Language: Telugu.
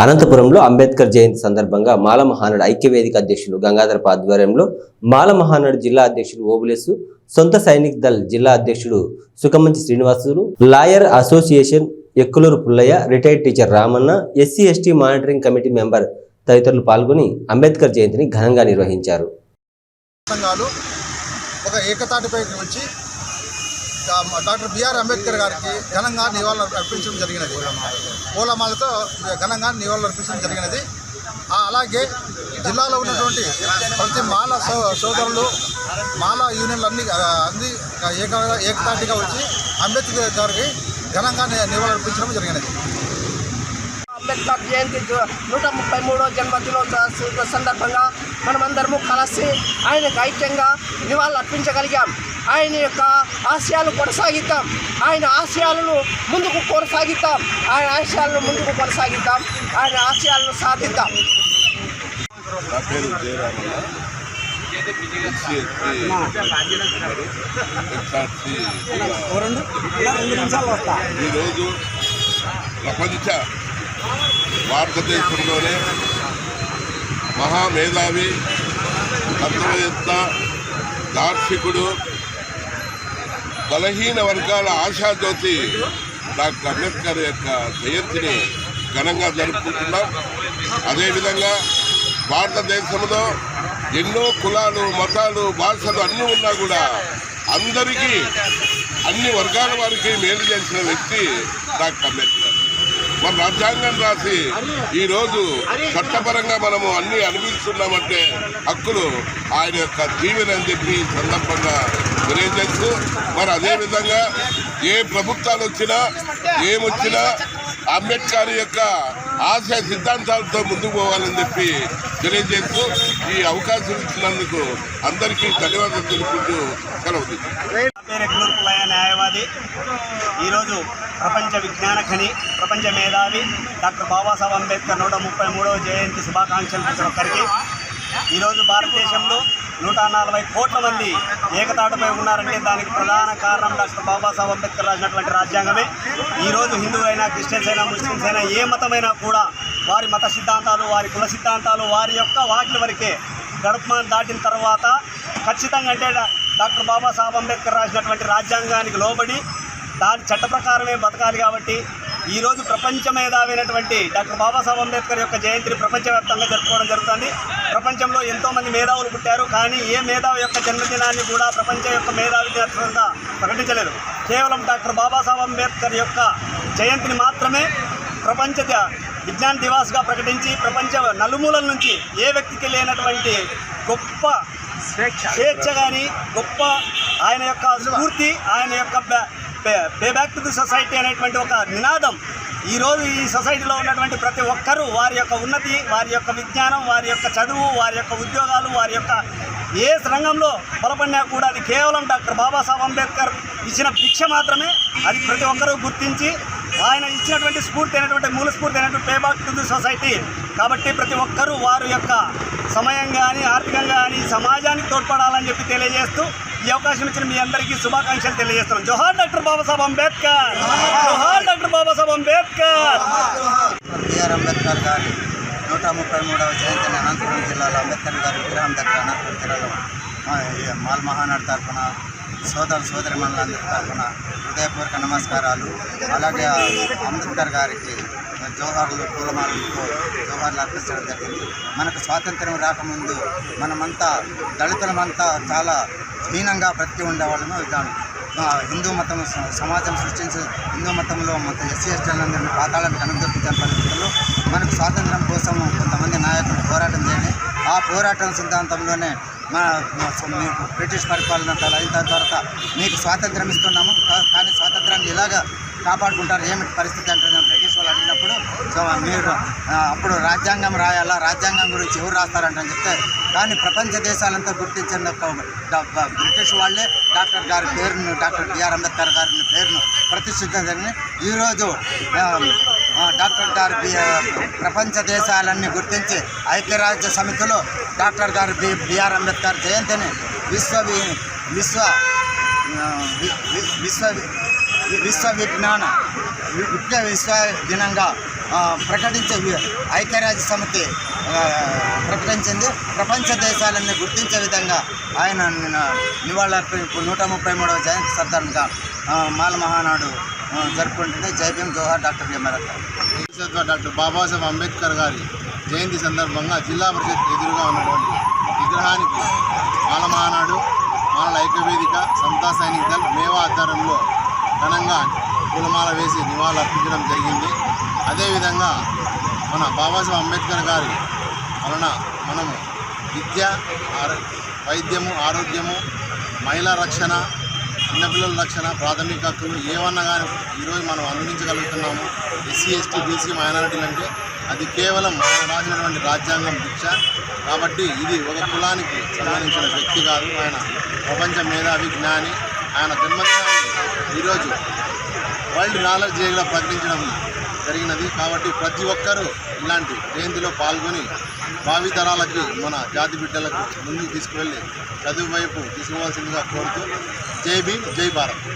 అనంతపురంలో అంబేద్కర్ జయంతి సందర్భంగా మాల మహానాడు ఐక్యవేదిక అధ్యక్షులు గంగాధరపు ఆధ్వర్యంలో మాల మహానాడు జిల్లా అధ్యక్షుడు ఓబులేసు సొంత సైనిక్ దళ్ జిల్లా అధ్యక్షుడు Sukhamanchi Srinivasulu lawyer association Ekkuluru Pullaiah retired teacher Ramanna SC ST monitoring committee member తదితరులు పాల్గొని అంబేద్కర్ జయంతిని ఘనంగా నిర్వహించారు. ఒక వచ్చి డాక్టర్ బిఆర్ అంబేద్కర్ గారికి ఘనంగా నివాళులు అర్పించడం జరిగినది. పూలమాలతో ఘనంగా నివాళులు అర్పించడం జరిగినది. అలాగే జిల్లాలో ఉన్నటువంటి ప్రతి మాల సోదరులు మాల యూనియన్లు అన్ని అన్ని ఏక ఏకతాటిగా వచ్చి అంబేద్కర్ గారికి ఘనంగా నివాళులు అర్పించడం జరిగినది. అంబేద్కర్ జయంతి నూట ముప్పై మూడో జన్మదినోత్సవ సందర్భంగా మనమందరము కలిసి ఆయనకు ఐక్యంగా నివాళులు అర్పించగలిగాం. ఆయన యొక్క ఆశయాలు కొనసాగిద్దాం. ఆయన ఆశయాలను ముందుకు కొనసాగిద్దాం. ఆయన ఆశయాలను ముందుకు కొనసాగిద్దాం. ఆయన ఆశయాలను సాధిద్దాం. నా పేరు జయరామన్న. ఈరోజు ప్రపంచ భారతదేశంలోనే మహామేధావి తత్వవేత్త దార్శికుడు బలహీన వర్గాల ఆశాజ్యోతి డాక్టర్ అంబేద్కర్ యొక్క జయంతిని ఘనంగా జరుపుకుంటున్నాం. అదేవిధంగా భారతదేశంలో ఎన్నో కులాలు మతాలు భాషలు అన్నీ ఉన్నా కూడా అందరికీ అన్ని వర్గాల వారికి మేలు చేసిన వ్యక్తి డాక్టర్ అంబేద్కర్. మన రాజ్యాంగం రాసి ఈరోజు చట్టపరంగా మనము అన్ని అనిపిస్తున్నామంటే హక్కులు ఆయన యొక్క దీవెన అని చెప్పి సందర్భంగా తెలియజేస్తూ మరి అదేవిధంగా ఏ ప్రభుత్వాలు వచ్చినా ఏమొచ్చినా అంబేద్కర్ యొక్క ఆశయ సిద్ధాంతాలతో ముందుకు పోవాలని చెప్పి తెలియజేస్తూ ఈ అవకాశం ఇచ్చినందుకు అందరికీ ధన్యవాదాలు తెలుపుతూ సెలవు న్యాయవాది ఈరోజు ప్రపంచ విజ్ఞాన ఖని ప్రపంచ మేధావి డాక్టర్ బాబాసాహెబ్ అంబేద్కర్ నూట ముప్పై మూడవ జయంతి శుభాకాంక్షలు ప్రతి ఒక్కరికి ఈరోజు భారతదేశంలో నూట నలభై కోట్ల మంది ఏకతాటిపై ఉన్నారంటే దానికి ప్రధాన కారణం డాక్టర్ బాబాసాహెబ్ అంబేద్కర్ రాసినటువంటి రాజ్యాంగమే. ఈరోజు హిందువులైనా క్రిస్టియన్స్ అయినా ముస్లిమ్స్ అయినా ఏ మతమైనా కూడా వారి మత సిద్ధాంతాలు వారి కుల సిద్ధాంతాలు వారి యొక్క వాకిలి వరకే గడపమాన్ దాటిన తర్వాత ఖచ్చితంగా అంటే డాక్టర్ బాబాసాహెబ్ అంబేద్కర్ రాసినటువంటి రాజ్యాంగానికి లోబడి దాని చట్ట ప్రకారమే బతకాలి కాబట్టి ఈరోజు ప్రపంచ మేధావైనటువంటి డాక్టర్ బాబాసాహెబ్ అంబేద్కర్ యొక్క జయంతిని ప్రపంచవ్యాప్తంగా జరుపుకోవడం జరుగుతుంది. ప్రపంచంలో ఎంతోమంది మేధావులు పుట్టారు కానీ ఏ మేధావి యొక్క జన్మదినాన్ని కూడా ప్రపంచం యొక్క మేధావి దినోత్సవంగా ప్రకటించలేదు. కేవలం డాక్టర్ బాబాసాహెబ్ అంబేద్కర్ యొక్క జయంతిని మాత్రమే ప్రపంచ విజ్ఞాన్ దివాస్గా ప్రకటించి ప్రపంచ నలుమూలల నుంచి ఏ వ్యక్తికి లేనటువంటి గొప్ప స్వేచ్ఛ కానీ గొప్ప ఆయన యొక్క స్ఫూర్తి ఆయన యొక్క pay back to the society అనేటువంటి ఒక నినాదం ఈరోజు ఈ సొసైటీలో ఉన్నటువంటి ప్రతి ఒక్కరూ వారి యొక్క ఉన్నతి వారి యొక్క విజ్ఞానం వారి యొక్క చదువు వారి యొక్క ఉద్యోగాలు వారి యొక్క ఏ రంగంలో బలపడినా కూడా అది కేవలం డాక్టర్ బాబాసాహెబ్ అంబేద్కర్ ఇచ్చిన భిక్ష మాత్రమే. అది ప్రతి ఒక్కరూ గుర్తించి ఆయన ఇచ్చినటువంటి స్ఫూర్తి అయినటువంటి మూల స్ఫూర్తి అయినటువంటి pay back to the society కాబట్టి ప్రతి ఒక్కరూ వారి యొక్క సమయం కానీ ఆర్థికంగా కానీ సమాజానికి తోడ్పడాలని చెప్పి తెలియజేస్తూ ఈ అవకాశం ఇచ్చిన మీ అందరికీ శుభాకాంక్షలు తెలియజేస్తున్నాం. జోహార్ డాక్టర్ బాబాసాహెబ్ అంబేద్కర్! జోహార్ doctor Babasaheb Ambedkar! B R Ambedkar గారి నూట ముప్పై మూడవ జయంతిని అనంతపురం జిల్లాలో అంబేద్కర్ గారి విగ్రహం దగ్గర అనంతపురం జిల్లాలో మాల్ మహానాడు తరఫున సోదరు సోదరి మండలందరి తరఫున హృదయపూర్వక నమస్కారాలు. అలాగే అంబేద్కర్ గారికి జోహార్లు పూలమాలతో జోహార్లు అర్పించడం జరిగింది. మనకు స్వాతంత్రం రాకముందు మనమంతా దళితులమంతా చాలా హీనంగా బ్రతికి ఉండేవాళ్ళము. దాని హిందూ మతం సమాజం సృష్టించి హిందూ మతంలో మొత్తం ఎస్సీ ఎస్టీలందరినీ పాతాళాన్ని కనుగొప్పించిన పరిస్థితుల్లో మనకు స్వాతంత్రం కోసం కొంతమంది నాయకులు పోరాటం చేయండి. ఆ పోరాటం సిద్ధాంతంలోనే మా మీకు బ్రిటిష్ పరిపాలన అయిన తర్వాత మీకు స్వాతంత్రం ఇస్తున్నాము. కానీ స్వాతంత్రాన్ని ఇలాగ కాపాడుకుంటారు? ఏమిటి పరిస్థితి అంటే బ్రిటిష్ వాళ్ళు అడిగినప్పుడు సో మీరు అప్పుడు రాజ్యాంగం రాయాలా? రాజ్యాంగం గురించి ఎవరు రాస్తారంటని చెప్తే కానీ ప్రపంచ దేశాలంతా గుర్తించిన బ్రిటిష్ వాళ్ళే డాక్టర్ గారి పేరును డాక్టర్ బిఆర్ అంబేద్కర్ గారి పేరును ప్రతిష్ఠించదని ఈరోజు డాక్టర్ గారి ప్రపంచ దేశాలన్నీ గుర్తించి ఐక్యరాజ్య సమితిలో డాక్టర్ గారు బి బిఆర్ అంబేద్కర్ జయంతిని విశ్వ విశ్వ విశ్వ విశ్వ విజ్ఞాన విద్య విశ్వ దినంగా ప్రకటించే ఐక్యరాజ్య సమితి ప్రకటించింది. ప్రపంచ దేశాలన్నీ గుర్తించే విధంగా ఆయన నిన్న- నివాళులర్పి నూట ముప్పై మూడవ జయంతి సందర్భంగా మాలమహానాడు మాల మహానాడు ఆ, జరుపుకుంటుంది జోహార్ doctor B M doctor Babasaheb Ambedkar గారి జయంతి సందర్భంగా జిల్లా పరిషత్ ఎదురుగా ఉన్నటువంటి విగ్రహానికి మాల మాలల ఐక్యవేదిక సంతా సైనిక్ దళ్ మేవా ఆధ్వర్యంలో ఘనంగా పూలమాల వేసి నివాళులు అర్పించడం జరిగింది. అదేవిధంగా మన బాబాసాహెబ్ అంబేద్కర్ గారి వలన మనము విద్య ఆరో- వైద్యము ఆరోగ్యము మహిళా రక్షణ చిన్నపిల్లల రక్షణ ప్రాథమిక హక్కులు ఏమన్నా కానీ ఈరోజు మనం అందించగలుగుతున్నాము. ఎస్సీ ఎస్టీ బీసీ మైనారిటీలు అంటే అది కేవలం మనం రాసినటువంటి రాజ్యాంగం దీక్ష కాబట్టి ఇది ఒక కులానికి సంబంధించిన వ్యక్తి కాదు. ఆయన ప్రపంచ మేధావి జ్ఞాని. ఆయన జన్మదినాన్ని ఈరోజు వరల్డ్ నాలెడ్జ్ డేగా ప్రకటించడం జరిగినది కాబట్టి ప్రతి ఒక్కరూ ఇలాంటి జయంతిలో పాల్గొని భావితరాలకి మన జాతి బిడ్డలకు ముందుకు తీసుకువెళ్ళి చదువు వైపు తీసుకోవాల్సిందిగా కోరుతూ జై భీమ్ జై భారత్.